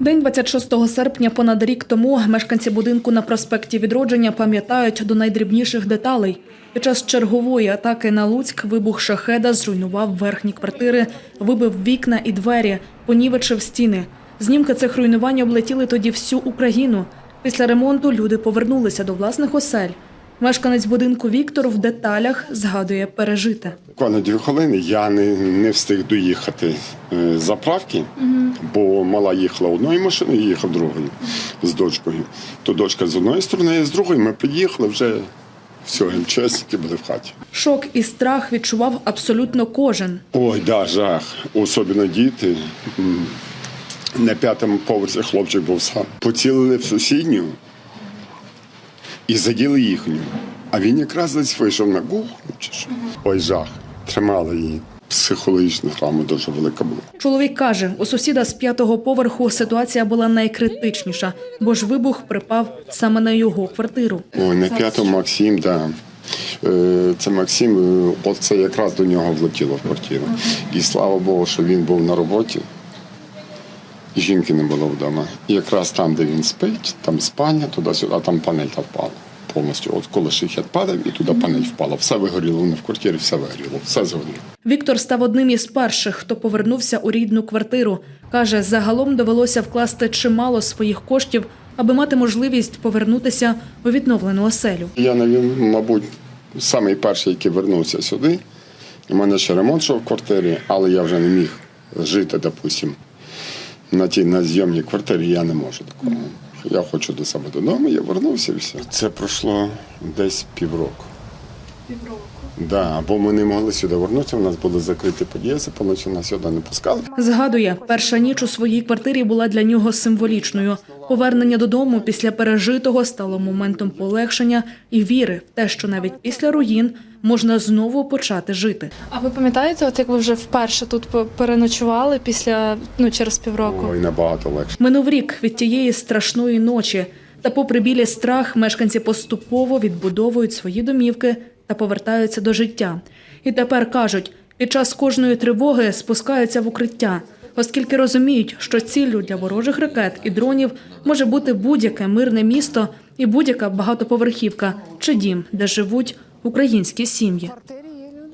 День 26 серпня понад рік тому мешканці будинку на проспекті Відродження пам'ятають до найдрібніших деталей. Під час чергової атаки на Луцьк вибух шахеда зруйнував верхні квартири, вибив вікна і двері, понівечив стіни. Знімки цих руйнувань облетіли тоді всю Україну. Після ремонту люди повернулися до власних осель. Мешканець будинку Віктор в деталях згадує пережите. Буквально дві хвилини я не, не встиг доїхати е, з заправки, бо мала їхала одною машиною, їхав другою з дочкою. То дочка з одної сторони, з другої. Ми приїхали вже все, МЧСники були в хаті. Шок і страх відчував абсолютно кожен. Ой, да, жах. Особливо діти. На п'ятому поверсі хлопчик був сам. Поцілили в сусідню і заділи їхню. А він якраз десь вийшов на кухню чи що. Ой, жах. Тримали її. Психологічна травма дуже велика була. Чоловік каже, у сусіда з п'ятого поверху ситуація була найкритичніша, бо ж вибух припав саме на його квартиру. Ой, на п'ятому Максим, да. Е, Це Максим, е, оце якраз до нього влетіло в квартиру. І слава Богу, що він був на роботі. Жінки не було вдома. І якраз там, де він спить, там спальня, туди-сюди, а там панель та впала повністю. От коли шихет падав, і туди панель впала. Все вигоріло, вони в квартирі, все вигоріло, все згоріло. Віктор став одним із перших, хто повернувся у рідну квартиру. Каже, загалом довелося вкласти чимало своїх коштів, аби мати можливість повернутися у відновлену оселю. Я, мабуть, самий перший, який вернувся сюди. У мене ще ремонт йшов в квартирі, але я вже не міг жити, допустим, на тій на зйомній квартирі я не можу такого. Я хочу до себе додому, я вернувся і все. Це пройшло десь півроку. Півроку? Да, бо ми не могли сюди вернутися, у нас були закриті під'їзди, поночі нас сюди не пускали. Згадує, перша ніч у своїй квартирі була для нього символічною. Повернення додому після пережитого стало моментом полегшення і віри в те, що навіть після руїн можна знову почати жити. А ви пам'ятаєте, от як ви вже вперше тут переночували після ну через півроку? Ой, набагато легше. Минув рік від тієї страшної ночі. Та, попри білі страх, мешканці поступово відбудовують свої домівки та повертаються до життя. І тепер кажуть, під час кожної тривоги спускаються в укриття, оскільки розуміють, що ціллю для ворожих ракет і дронів може бути будь-яке мирне місто і будь-яка багатоповерхівка чи дім, де живуть українські сім'ї.